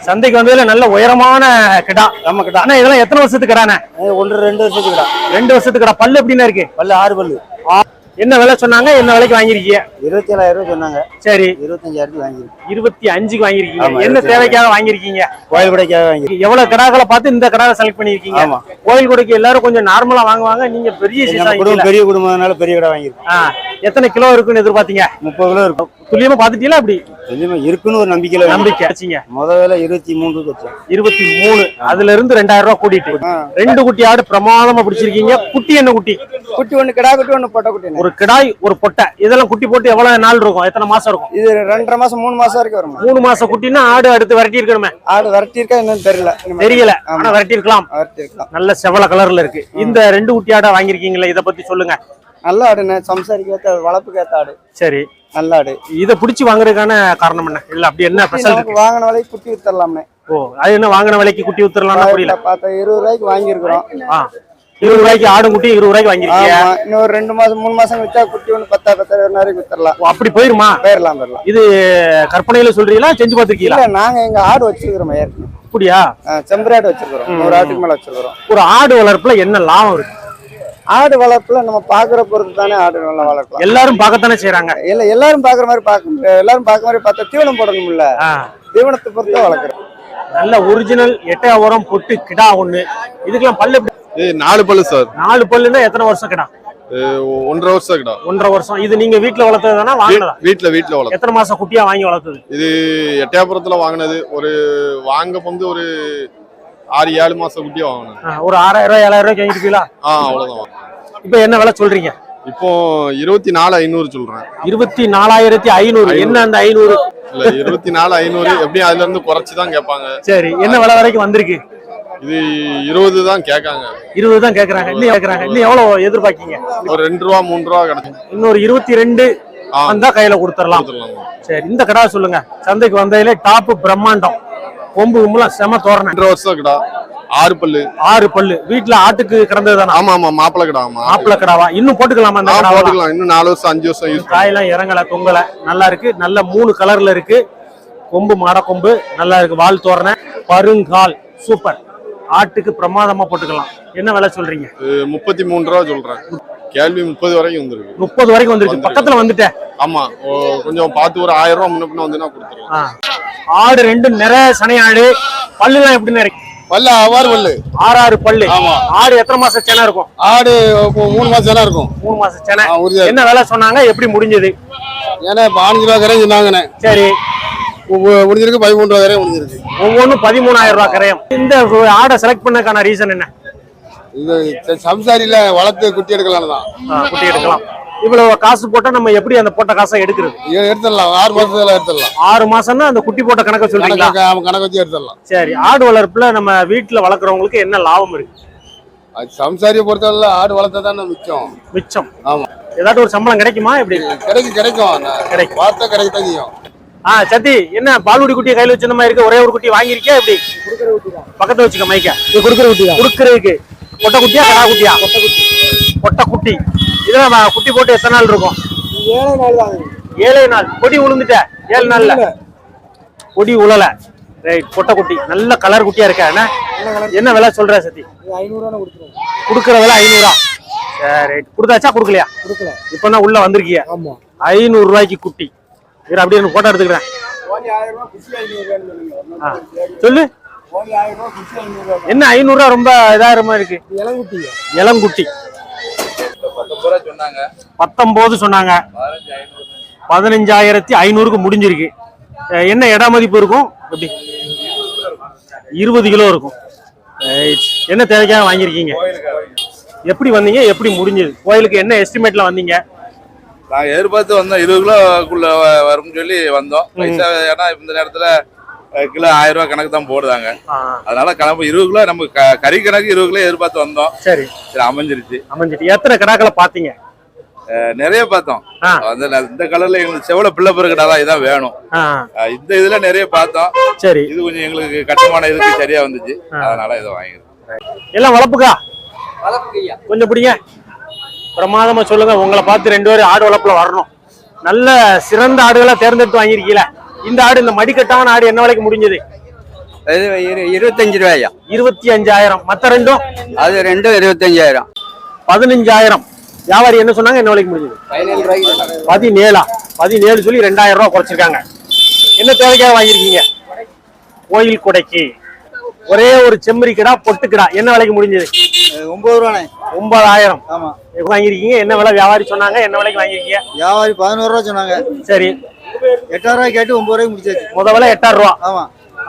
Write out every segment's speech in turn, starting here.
சந்தைக்கு வந்ததுல நல்ல உயரமான கிடா. நம்ம கிட்ட ஆனா இதெல்லாம் எத்தனை வருஷத்துக்கு கிடானே ஒன்று ரெண்டு வருஷத்துக்கு கிடா. ரெண்டு வருஷத்துக்கு கிடா. பல்லு எப்படின்னா இருக்கு? பல்லு ஆறு பல்லு. என்ன விலை சொன்னாங்க? என்ன விலைக்கு வாங்கிருக்கீங்க இருபத்தி ஏழாயிரம் ரூபாய் சொன்னாங்க. சரி. இருபத்தஞ்சாயிரத்துக்கு வாங்கிருக்கு இருபத்தி அஞ்சுக்கு வாங்கிருக்கீங்க என்ன தேவைக்காக வாங்கிருக்கீங்க கோயில் படைக்காக வாங்கிருக்கு எவ்வளவு கிடாக்களை பார்த்து இந்த கிடாவை செலக்ட் பண்ணிருக்கீங்க ஆமா. கோயில் கொடைக்கு எல்லாரும் கொஞ்சம் நார்மலா வாங்குவாங்க. நீங்க பெரிய பெரிய குடும்பம்னால பெரிய கடை வாங்கிருக்கு ஆ, எத்தனை கிலோ இருக்குன்னு எதிர்பார்த்தீங்க? முப்பது கிலோ இருக்கும். துல்லியமா பாத்துட்டீங்களா அப்படி? எதுவுமே இருக்குன்னு ஒரு நம்பிக்கையில நம்பிக்கை. வச்சீங்க. முத வேலை இருபத்தி வச்சேன் இருபத்தி மூணு. அதுல இருந்து ரெண்டாயிரம் ரூபாய் கூட்டிட்டு. ரெண்டு குட்டி ஆடு பிரமாதமா பிடிச்சிருக்கீங்க. குட்டி என்ன குட்டி? குட்டி ஒன்று கிடா குட்டி ஒன்று பொட்டை குட்டி ஒரு கிடாய் ஒரு பொட்டை. இதெல்லாம் குட்டி போட்டு எவ்வளவு நாள் இருக்கும்? எத்தனை மாசம் இருக்கும்? இது ரெண்டரை மாசம் மூணு மாசம் வரைக்கும் வருமா மூணு மாசம் குட்டின்னா ஆடு அடுத்து விரட்டி இருக்கணுமே ஆடு விரட்டி இருக்கா என்னன்னு தெரியல. தெரியல. ஆனா விரட்டி இருக்கலாம் நல்ல செவல கலர்ல இருக்கு. இந்த ரெண்டு குட்டி ஆடை வாங்கிருக்கீங்களா இத பத்தி சொல்லுங்க. நல்ல ஆடுண்ணே சம்சாரிக்கு ஏத்த வளர்ப்புக்கு ஆடு சரி. நல்ல ஆடு இத புடிச்சு வாங்குறதுக்கான காரணம் என்ன? இல்ல அப்படி என்ன ஸ்பெஷல் வாங்கின விலைக்கு குட்டி வித்தரலாம்னே ஓ அது என்ன வாங்கின விலைக்கு குட்டி ஊத்துறலாம் புரியல. பார்த்தா இருபது ரூபாய்க்கு வாங்கியிருக்கிறோம். இருபது ரூபாய்க்கு ஆடு குட்டி இருபது ரூபாய்க்கு வாங்கிருக்கீங்க ஒரு ரெண்டு மாசம் மூணு மாசம் வித்தா குட்டி ஒன்று பத்தா பத்தாயிரம் வித்தரலாம் அப்படி போயிருமா? போயிடலாம் போயிடலாம் இது கற்பனையில சொல்றீங்களா செஞ்சு பார்த்திருக்கீங்களா? இல்ல நாங்க எங்க ஆடு வச்சிருக்கிறோம் ஏற்கனவே. அப்படியா? ஆ, செம்பரி ஆடு வச்சிருக்கிறோம் நூறு ஆட்டுக்கு மேல வச்சிருக்கிறோம். ஒரு ஆடு வளர்ப்புல என்ன லாபம் இருக்கு? ஆடு வளர்ப்புல நம்ம பாக்குற பொறுத்து தானே ஆடு நல்லா வளர்க்கலாம். எல்லாரும் பார்க்கத்தானே செய்றாங்க? இல்ல எல்லாரும் பாக்குற மாதிரி பார்க்க எல்லாரும் பாக்குற மாதிரி பார்த்தா தீவனம் போடணும்ல. தீவனத்தை பொறுத்து தான் வளர்க்குறோம். நல்ல ஒரிஜினல் எட்டையாவரம் பொட்டு கிடா ஒண்ணு. இதுக்கெல்லாம் பல்லு நாலு பல்லு சார். நாலு பல்லுன்னா எத்தனை வருஷம் கிடா? ஒன்றரை வருஷம் கிட்ட ஒன்றரை வருஷம். இது நீங்க வீட்டுல வளர்த்ததுதானா வாங்கினதா? வீட்டுல வீட்டுல வளர்க்கும் எத்தனை மாசம் குட்டியா வாங்கி வளர்த்தது? இது எட்டயபுரத்துல வாங்கினது. ஒரு வாங்க வந்து ஒரு ஆறு ஏழு மாசம் குட்டியா வாங்கினது ஆ, ஒரு ஆறாயிரம் ரூபாய் ஏழாயிரம் ரூபாய்க்கு வாங்கிருக்கீங்களா ஆ அவ்வளவுதான். வாங்கினது. இப்ப என்ன விலை சொல்றீங்க? இப்போ இருபத்தி நாலு ஐநூறு சொல்றேன். இருபத்தி நாலாயிரத்தி ஐநூறு. என்ன அந்த ஐநூறு? இல்ல இருபத்தி நாலு ஐநூறு எப்படியும் அதுல இருந்து குறைச்சு தான் கேட்பாங்க. சரி என்ன விலை வரைக்கும் வந்திருக்கு? இது இருபது தான் கேட்காங்க. இருபது தான் கேக்குறாங்க இன்னும் கேக்குறாங்க இன்னும் எவ்வளவு எதிர்பார்க்கீங்க? ஒரு ரெண்டு ரூபா மூணு ரூபா கிடைக்கும். இன்னொரு இருபத்தி ரெண்டு. வந்தா கையில கொடுத்துடலாம். சரி இந்த கடை சொல்லுங்க. சந்தைக்கு வந்ததுல டாப் பிரம்மாண்டம். கொம்பு கும்பலாம் செம தோரணை. ரெண்டரை வருஷம் கிடா ஆறு பல்லு. ஆறு பல்லு. வீட்டுல ஆட்டுக்கு கிடந்தது தானா ஆமா ஆமா மாப்பிள்ளை கிடா ஆமா. ஆப்பிள கடாவா? இன்னும் போட்டுக்கலாமா அந்த போட்டுக்கலாம். இன்னும் நாலு வருஷம் அஞ்சு வருஷம் யூஸ் காயெல்லாம் இறங்கல தொங்கல. நல்லா இருக்கு. நல்ல மூணு கலர்ல இருக்கு. கொம்பு மாட கொம்பு. நல்லா இருக்கு. வால் தோரணை. பருங்கால். சூப்பர் ஆட்டுக்கு பிரமாதமா போட்டுக்கலாம். என்ன விலை சொல்றீங்க? முப்பத்தி மூணு ரூபா சொல்றேன். கேள்வி முப்பது வரைக்கும் வந்திருக்கு. முப்பது வரைக்கும் வந்துருக்கு. பக்கத்துல வந்துட்டேன் ஆமா. கொஞ்சம் பார்த்து ஒரு ஆயிரம் ரூபா முன்ன வந்துன்னா கொடுத்துருவோம். ஆடு ரெண்டும் நிறைய சனையாடு பல்லுலாம் எப்படி இருக்கு பல்ல ஆவாறு பல்லு. ஆறாறு பல்லு. ஆமா. ஆடு எத்தனை மாசம் செனை இருக்கும்? ஆடு மூணு மாசம் எல்லாம் இருக்கும். மூணு மாசம் செனை. என்ன விலை சொன்னாங்க? எப்படி முடிஞ்சது? ஏன்னா பாஞ்சு ரூபா கரையும் சொன்னாங்கண்ணே. சரி. முடிஞ்சிருக்கு பதிமூணு ரூபா கரையும் முடிஞ்சிருக்கு. ஒவ்வொன்றும் பதிமூணாயிரம் ரூபாய் கரையும். இந்த ஆடை செலக்ட் பண்ணக்கான ரீசன் என்ன? இது சம்சாரியில வளர்த்து குட்டி எடுக்கலாம் தான். குட்டி எடுக்கலாம். இவ்வளவு காசு போட்டா நம்ம எப்படி அந்த போட்ட காசை எடுக்கிறது? எடுத்துடலாம். ஆறு மாசத்துல எடுத்துடலாம். ஆறு மாசம்னா அந்த குட்டி போட்ட கணக்க சொல்றீங்களா? கணக்கு வச்சு எடுத்துடலாம். சரி ஆடு வளர்ப்புல நம்ம வீட்டுல வளர்க்குறவங்களுக்கு என்ன லாபம் இருக்கு? அது சம்சாரியை பொறுத்தவரை ஆடு வளர்த்தா தானே மிச்சம். மிச்சம். ஆமா. ஏதாட்டும் ஒரு சம்பளம் கிடைக்குமா எப்படி? கிடைக்கும் கிடைக்கும். கிடைக்கும். பார்த்தா கிடைக்கத்தான் செய்யும். ஆ சத்தி என்ன பால்குடி குட்டியை கையில வச்சிருந்த மாதிரி இருக்கு? ஒரே ஒரு குட்டி வாங்கியிருக்கியா எப்படி? பக்கத்துல வச்சுக்க மைக்க. இது கொடுக்குற குட்டி குடுக்கறதுக்கு. பொட்டை குட்டியா கடா குட்டியா பொட்டை குட்டி இதெல்லாம் வ- குட்டி போட்டு எத்தனை நாள் இருக்கும்? ஏழை நாள் தான். ஏழே நாள். கொடி உளுந்துட்ட. ஏழு நாள்ல. கொடி உழல. ரைட் பொட்டை குட்டி நல்ல கலர் குட்டியா இருக்க என்ன? என்ன விலை சொல்ற சத்தி? ஐநூறுவா குடுக்கற விலை ஐநூறா? சரி ரைட் கொடுத்தாச்சா கொடுக்கலையா? கொடுக்கல. இப்பதான் உள்ள வந்திருக்கீங்க ஆமா. ஐநூறு ரூபாய்க்கு குட்டி. இரு அப்படியே எனக்கு போட்டோ எடுத்துக்கிறேன். ஐநூறுவா. சொல்லு. என்ன ஐநூறு ரூபா ரொம்ப இதாகிற மாதிரி இருக்கு? இளங்குட்டி. இளங்குட்டி. பத்தொன்பது சொன்னாங்க. பதினஞ்சாயிரத்தி ஐநூறுக்கு முடிஞ்சிருக்கு. என்ன இட மதிப்பு இருக்கும்? எப்படி? இருபது கிலோ இருக்கும். என்ன தேவைக்காக வாங்கியிருக்கீங்க? எப்படி வந்தீங்க? எப்படி முடிஞ்சது? கோயிலுக்கு என்ன எஸ்டிமேட்ல வந்தீங்க? நாங்க எதிர்பார்த்து வந்தோம். இருபது கிலோக்குள்ள வரும்னு சொல்லி வந்தோம். ஏன்னா இந்த நேரத்துல கிலோ ஆயிரம் ரூபாய் கணக்கு தான் போடுறாங்க அதனால கிளம்பு இருபது கிலோ நம்ம க- கறி கணக்கு இருபது கிலோ எதிர்பார்த்து வந்தோம். சரி. சரி அமைஞ்சிருச்சு. அமைஞ்சிட்டு. எத்தனை கடாக்களை பாத்தீங்க அஹ், நிறைய பார்த்தோம். ந- இந்த கலர்ல எங்களுக்கு செவல பிள்ளை பிறகுடா தான் இதான் வேணும். இந்த இதுல நிறைய பார்த்தோம். சரி. இது கொஞ்சம் எங்களுக்கு கட்டுமான இதுக்கு சரியா வந்துச்சு. அதனால இதை வாங்கிருக்கோம் எல்லாம் வளர்ப்புக்கா? கொஞ்சம் பிடிங்க. பிரமாதமா சொல்லுங்க. உங்களை பார்த்து ரெண்டு பேரும் ஆடு வளர்ப்புல வரணும். நல்ல சிறந்த ஆடுகளா தேர்ந்தெடுத்து வாங்கியிருக்கீங்களா. இந்த ஆடு இந்த மடிக்கட்டான ஆடு என்ன விலைக்கு முடிஞ்சது? இருபத்தஞ்சு ரூபாயா? இருபத்தி அஞ்சாயிரம் மத்த ரெண்டும்? அது ரெண்டும் இருபத்தஞ்சாயிரம். பதினஞ்சாயிரம். வியாபாரி என்ன சொன்னாங்க? என்ன விலைக்கு முடிஞ்சது? பதினேழா பதினேழு? சொல்லி ரெண்டாயிரம் ரூபாய் குறைச்சிருக்காங்க. என்ன தேவைக்காக வாங்கியிருக்கீங்க? கோயில் கொடைக்கு. ஒரே ஒரு செம்மறி கிடா பொட்டு கிடா. என்ன விலைக்கு முடிஞ்சது? ஒன்பது ரூபாண்ணே. ஒன்பதாயிரம். ஆமா. வாங்கியிருக்கீங்க? என்ன விலை? வியாபாரி சொன்னாங்க. என்ன விலைக்கு வாங்கியிருக்கீங்க? வியாபாரி பதினோரு ரூபா சொன்னாங்க. சரி. எட்டாயிரம் ரூபாய் கேட்டு ஒன்பது ரூபாய்க்கு முடிச்சாச்சு. முத விலை எட்டாயிரம் ரூபா ஆமா.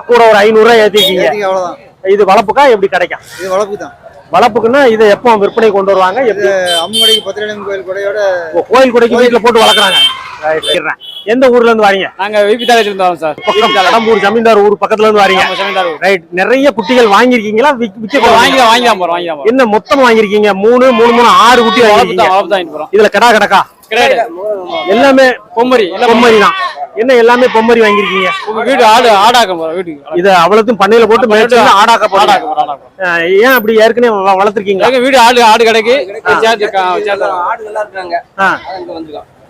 கூட ஒரு ஐநூறு ரூபாய் ஏத்திருக்கீங்க. ஏத்திக்கு அவ்வளவுதான். இது வளர்ப்புக்கா எப்படி கிடைக்கும்? இது வளர்ப்பு தான் வளர்ப்புக்குன்னா இதை எப்போ விற்பனை கொண்டு வருவாங்க? எப்படி? பத்திரலிங்கம் கோயில் கொடையோட கோயில் கொடைக்கு வீட்டுல போட்டு வளர்க்குறாங்க. எந்த ஊர்ல இருந்து வரீங்க? நாங்க விபிதாலயத்துல இருந்து வரோம் சார். பக்கம் கடம்பூர் ஜமீன்தார் ஊர் பக்கத்துல இருந்து வரீங்க. ஜமீன்தார். ரைட் நிறைய குட்டிகள் வாங்கியிருக்கீங்களா? விக்க? வாங்கிக்கலாம் வாங்கிக்கலாம் போறோம் போறோம். என்ன மொத்தம் வாங்கியிருக்கீங்க? மூணு மூணு மூணு ஆறு குட்டி வளர்ப்பு வாங்கியிருக்கீங்க. தான் வளர்ப்பு தான் வாங்கிட்டு போறோம். இதுல கடா கடக்கா? கிடையாது. எல்லாமே பொம்மரி. எல்லாம் பொம்மரி தான். என்ன எல்லாமே பொம்மரி வாங்கியிருக்கீங்க? உங்க வீடு ஆடு ஆடாக்க போறோம் வீட்டுக்கு இத அவ்வளவுக்கும் பண்ணையில போட்டு மேய்ச்சி ஆடாக்க போறோம். ஏன் அப்படி ஏற்கனவே வ- வளர்த்திருக்கீங்களா? எங்க வீடு ஆடு ஆடு கிடைக்கு. சேர்த்து ஆடுகள்லாம் இருக்காங்க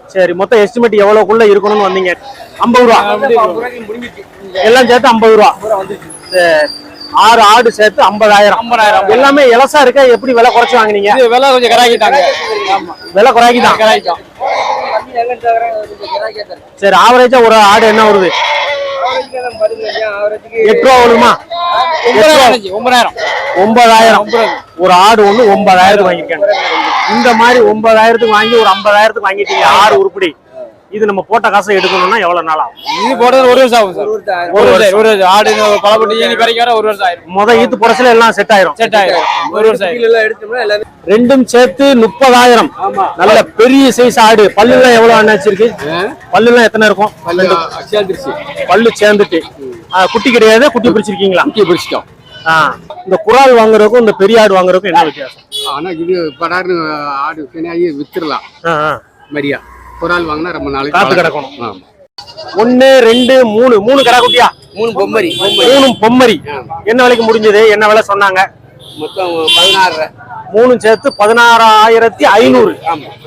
சரி மொத்தம் எஸ்டிமேட் எவ்வளவுக்குள்ள இருக்கணும்னு வந்தீங்க? ஐம்பது ரூபா. எல்லாம் சேர்த்து ஐம்பது ரூபா. சரி. ஆறு ஆடு சேர்த்து ஐம்பதாயிரம். ஐம்பதாயிரம். எல்லாமே இலசா இருக்க? எப்படி விலை குறைச்சு வாங்குனீங்க? விலை கொஞ்சம் கராக்கிட்டாங்க. விலை குறைக்கி தான் கராக்கிட்டோம். சரி ஆவரேஜா ஒரு ஆடு என்ன வருது? எட்டு ரூபா வருமா? ஒன்பதாயிரம். ஒன்பதாயிரம். ஒரு ஆடு ஒண்ணு ஒன்பதாயிரத்துக்கு வாங்கியிருக்காங்க. இந்த மாதிரி ஒன்பதாயிரத்துக்கு வாங்கி ஒரு ஐம்பதாயிரத்துக்கு வாங்கிட்டீங்க. ஆறு உருப்படி. இது நம்ம போட்ட காசை எடுக்கணும்னா எவ்வளவு நாள் ஆகும்? இது போடுறது ஒரு வருஷம் ஆகும் சார். ஒரு வருஷம். ஒரு வருஷம் ஆடு பழப்பட்டு ஈனி வர ஒரு வருஷம் ஆயிரும். முத ஈத்து புடச்சில எல்லாம் செட் ஆயிரும். செட் ஆயிரும். ஒரு வருஷம் எல்லாம் எடுத்தோம்னா எல்லாமே ரெண்டும் சேர்த்து முப்பதாயிரம். நல்ல பெரிய சைஸ் ஆடு. பல்லுலாம் எவ்வளவு அண்ணா வச்சிருக்கு? பல்லுலாம் எத்தனை இருக்கும்? சேர்ந்துருச்சு. பல்லு சேர்ந்துட்டு. குட்டி கிடையாது. குட்டி பிடிச்சிருக்கீங்களா குட்டியை பிடிச்சிட்டோம் இந்த குறால் வாங்குறதுக்கும் இந்த பெரிய ஆடு வாங்குறதுக்கும் என்ன வித்தியாசம்? ஆனா இது படார்னு ஆடு வித்துடலாம். மரியா. ஒரு ஆள் வாங்கினா ரொம்ப நாளைக்கு காத்து. கிடக்கணும். ஆமா. ஒண்ணு ரெண்டு மூணு. மூணு கடா குட்டியா? மூணு பொம்மரி. மூணும் பொம்மரி. என்ன விலைக்கு முடிஞ்சது? என்ன விலை சொன்னாங்க? மொத்தம் பதினாறு மூணும் சேர்த்து பதினாறாயிரத்தி ஐநூறு.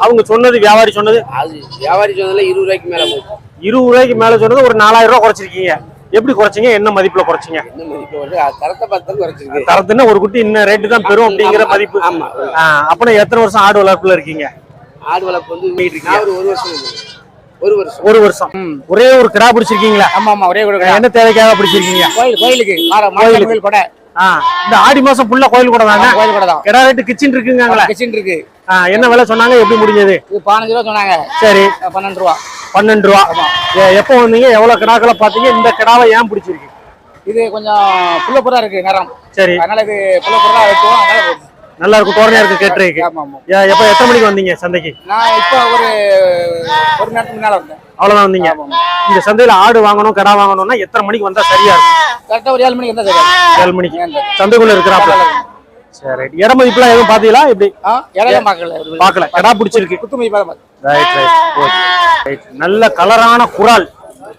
அவங்க சொன்னது வியாபாரி சொன்னது? அது வியாபாரி சொன்னதுல இருபது ரூபாய்க்கு மேல போகும் இருபது ரூபாய்க்கு மேல சொன்னது ஒரு நாலாயிரம் ரூபாய் குறைச்சிருக்கீங்க. எப்படி குறைச்சீங்க? என்ன மதிப்புல குறைச்சீங்க? தரத்தை பார்த்து குறைச்சிருக்கு. தரத்துன்னா ஒரு குட்டி இன்னும் ரேட்டு தான் பெறும் அப்படிங்கிற மதிப்பு. ஆமா. அப்பனா எத்தனை வருஷம் ஆடு வளர்ப்புல இருக்கீங்க? ஆடு வளர்ப்பு வந்து நான் ஒரு ஒரு வருஷம். ஒரு வருஷம். ஒரு வருஷம். ஒரே ஒரு கிடா பிடிச்சிருக்கீங்களா? ஆமா ஆமா ஒரே கூட. என்ன தேவைக்காக பிடிச்சிருக்கீங்க? கோயில் கோயிலுக்கு. கோயில் கொடை. இந்த ஆடி மாசம் ஃபுல்லா கோயில் கூட தாங்க கோயில் கொடை தான். கிடா ரேட்டு கிச்சன் இருக்குங்களே கிச்சன் இருக்கு. என்ன விலை சொன்னாங்க? எப்படி முடிஞ்சது? பதினஞ்சு ரூபா சொன்னாங்க. சரி. பன்னெண்டு ரூபா. பன்னெண்டு ரூபா. எப்போ வந்தீங்க? எவ்வளவு கிடாக்களை பாத்தீங்க இந்த கிடாவை ஏன் பிடிச்சிருக்கு இது கொஞ்சம் புள்ள புறா இருக்கு நேரம் சரி. அதனால இது புள்ள புறா வைக்கும் அதனால நல்லா இருக்கும் தோரணையா இருக்கு கேட்டுருக்கு எப்ப எத்தனை மணிக்கு வந்தீங்க சந்தைக்கு? நான் இப்போ ஒரு ஒரு நேரத்துக்கு முன்னால வந்தேன். அவ்வளவுதான் வந்தீங்க. இந்த சந்தையில ஆடு வாங்கணும் கடா வாங்கணும்னா எத்தனை மணிக்கு வந்தா சரியா இருக்கும்? கரெக்டா ஒரு ஏழு மணிக்கு வந்தா சரி ஏழு மணிக்கு. சந்தைக்குள்ள இருக்கிறாப்ல. சரி இட மதிப்புலாம் எதுவும் பாத்தீங்களா எப்படி? ஆ இடையில பார்க்கல. பாக்கல கடா பிடிச்சிருக்கு. குத்து மதி பார்க்க ரைட் ரைட் ஓகே ரைட் நல்ல கலரான குரால்.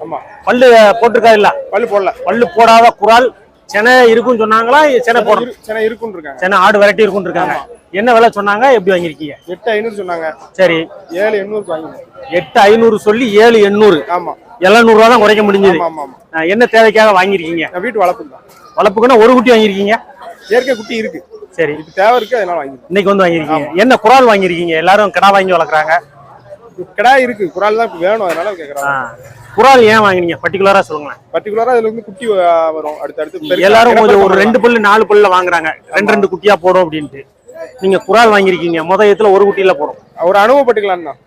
ஆமா. பல்லு போட்டிருக்கா இல்ல பல்லு போடல. பல்லு போடாத குரால். செனை இருக்குன்னு சொன்னாங்களா? செனை போடணும் சென்னை இருக்குன்னு இருக்காங்க. செனை ஆடு வெரைட்டி இருக்குன்னு இருக்காங்க. என்ன விலை சொன்னாங்க? எப்படி வாங்கியிருக்கீங்க? எட்டு ஐநூறு சொன்னாங்க. சரி. ஏழு எண்ணூறுக்கு வாங்கினேன் எட்டு ஐநூறு சொல்லி ஏழு எண்ணூறு. ஆமா. எழுநூறு ரூபா தான் குறைக்க முடிஞ்சது. என்ன தேவைக்காக வாங்கியிருக்கீங்க? நான் வீட்டு வளர்ப்பு தான். வளர்ப்புக்குன்னா ஒரு குட்டி வாங்கியிருக்கீங்க? இயற்கை குட்டி இருக்கு. சரி. இது தேவை இருக்கு அதனால வாங்கிருக்கேன் இன்னைக்கு வந்து வாங்கியிருக்கீங்க. என்ன குரால் வாங்கியிருக்கீங்க? எல்லாரும் கடா வாங்கி வளர்க்குறாங்க. கிடா இருக்கு. குரால் தான் இப்ப வேணும். அதனால கேக்குறாங்க. குரால் ஏன் வாங்கினீங்க? பர்டிகுலரா சொல்லுங்களேன். பர்டிகுலரா இதுல இருந்து குட்டி வரும். அடுத்தடுத்து எல்லாரும் கொஞ்சம் ஒரு ரெண்டு பல்லு நாலு பல்லுல வாங்குறாங்க. ரெண்டு ரெண்டு குட்டியா போடும் அப்படின்ட்டு. நீங்க குரால் வாங்கியிருக்கீங்க. முத இடத்துல ஒரு குட்டியில போடும். ஒரு அனுபவப்பட்டுக்கலாம் தான்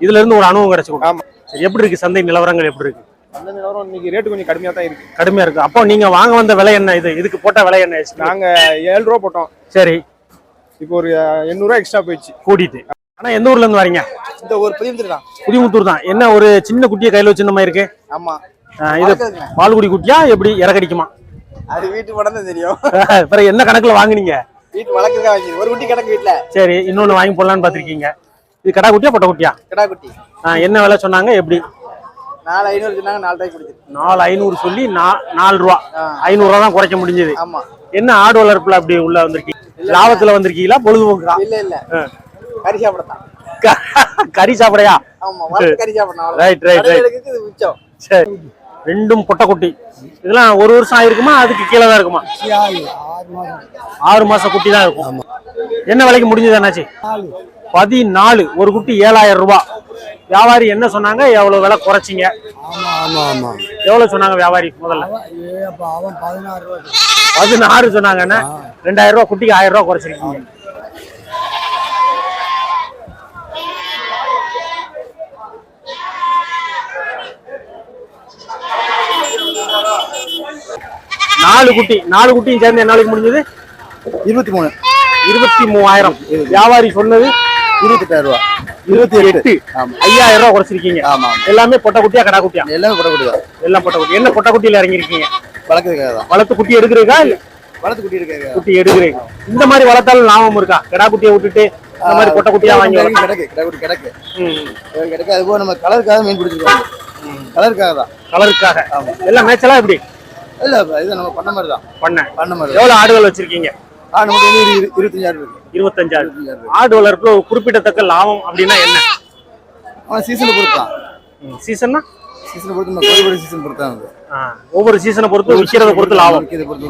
இதுல இருந்து ஒரு அனுபவம் கிடைச்சு ஆமா. எப்படி இருக்கு? சந்தை நிலவரங்கள் எப்படி இருக்கு? அந்த நிலவரம் இன்னைக்கு ரேட்டு கொஞ்சம் கடுமையா தான் இருக்கு. கடுமையா இருக்கு. அப்போ நீங்க வாங்க வந்த விலை என்ன? இது இதுக்கு போட்ட விலை என்ன? நாங்க ஏழு ரூபா போட்டோம். சரி. இப்போ ஒரு எண்ணூறு ரூபா எக்ஸ்ட்ரா போயிடுச்சு. கூட்டிட்டு. ஆனா எந்த ஊர்ல இருந்து வரீங்க? இந்த ஒரு பதிமூணு தான். புதிமுத்தூர் தான். என்ன ஒரு சின்ன குட்டியை கையில வச்சிருந்த மாதிரி இருக்கு? ஆமா. இது பால்குடி குட்டியா எப்படி இறக்கடிக்குமா? அது வீட்டு படம் தெரியும். பிறகு என்ன கணக்குல வாங்குனீங்க? வீட்டு வளர்க்குறதா வாங்கி ஒரு குட்டி கிடக்கு வீட்டுல சரி இன்னொன்னு வாங்கி போடலான்னு பாத்திருக்கீங்க இது கடா குட்டியா பொட்டை குட்டியா? கிடா குட்டி. என்ன விலை சொன்னாங்க எப்படி? நாலு ஐநூறு சொன்னாங்க நாலு ரூபாய்க்கு நாலு ஐநூறு சொல்லி நாலு ரூபா. ஐநூறு ரூபா தான் குறைக்க முடிஞ்சது. ஆமா. என்ன ஆடு வளர்ப்புல அப்படி உள்ள வந்திருக்கீங்க? லாபத்துல வந்திருக்கீங்களா பொழுதுபோக்குதா இல்ல இல்ல. கறி சாப்பிடத்தான் கறி சாப்பிடையா? ஆமா கறி சாப்பிடணும் ரைட் ரைட் ரைட் மிச்சம். சரி. ரெண்டும் பொட்டக்குட்டி. இதெல்லாம் ஒரு வருஷம் ஆயிருக்குமா? அதுக்கு கீழே தான் இருக்குமா? ஆறு மாசம் குட்டி தான் இருக்கும். என்ன விலைக்கு முடிஞ்சது என்னாச்சு? பதினாலு. ஒரு குட்டி ஏழாயிரம் ரூபாய் வியாபாரி என்ன சொன்னாங்க? எவ்வளவு விலை குறைச்சிங்க? ஆமா ஆமா ஆமா. எவ்வளவு சொன்னாங்க வியாபாரி முதல்ல? பதினாறு சொன்னாங்கன்னா ரெண்டாயிரம் ரூபாய் குட்டிக்கு ஆயிரம் ரூபாய் குறைச்சிருக்கீங்க. நாலு குட்டி நாலு குட்டியும் சேர்ந்து என்ன முடிஞ்சது? இருபத்தி மூணு. இருபத்தி மூவாயிரம். வியாபாரி சொன்னது இருபத்தெட்டாயிரம் ரூபா இருபத்தி எட்டு. ஐயாயிரம் ரூபாய் குறைச்சிருக்கீங்க. ஆமா எல்லாமே பொட்டை குட்டியா கடா குட்டியா எல்லாமே தான் எல்லாம் பொட்டை குட்டி என்ன பொட்டை குட்டியில இறங்கிருக்கீங்க வளர்க்கறதுக்காக தான். வளர்த்து குட்டி எடுக்கிறீங்களா இல்ல வளர்த்து குட்டி இருக்காங்க குட்டி எடுக்கிறீங்க இந்த மாதிரி வளர்த்தாலும் லாபம் இருக்கா? கடா குட்டியை விட்டுட்டு இந்த மாதிரி பொட்டை குட்டியா வாங்கி கிடக்கு கிடக்கு. கிடக்கு. கிடக்கு அது போக நம்ம கலருக்காக மீன் பிடிச்சிருக்காங்க கலருக்காக தான். கலருக்காக எல்லாம் மேய்ச்சலா எப்படி? இல்ல இது நம்ம பண்ண மாதிரி தான். பண்ண. பண்ண மாதிரி எவ்வளவு ஆடுகள் வச்சிருக்கீங்க? இருபத்தஞ்சாயிரம் இருபத்தஞ்சாயிரம் ஆடு. வளர்ப்புல ஒரு குறிப்பிடத்தக்க லாபம் அப்படின்னா என்ன? அவன் சீசனை பொறுத்து தான் சீசன்னா சீசனை பொறுத்து நம்ம கோழிக்கோடு சீசன் பொறுத்து தான் அது. ஒவ்வொரு சீசனை பொறுத்து விற்கிறத பொறுத்து லாபம். விற்கிறத பொறுத்து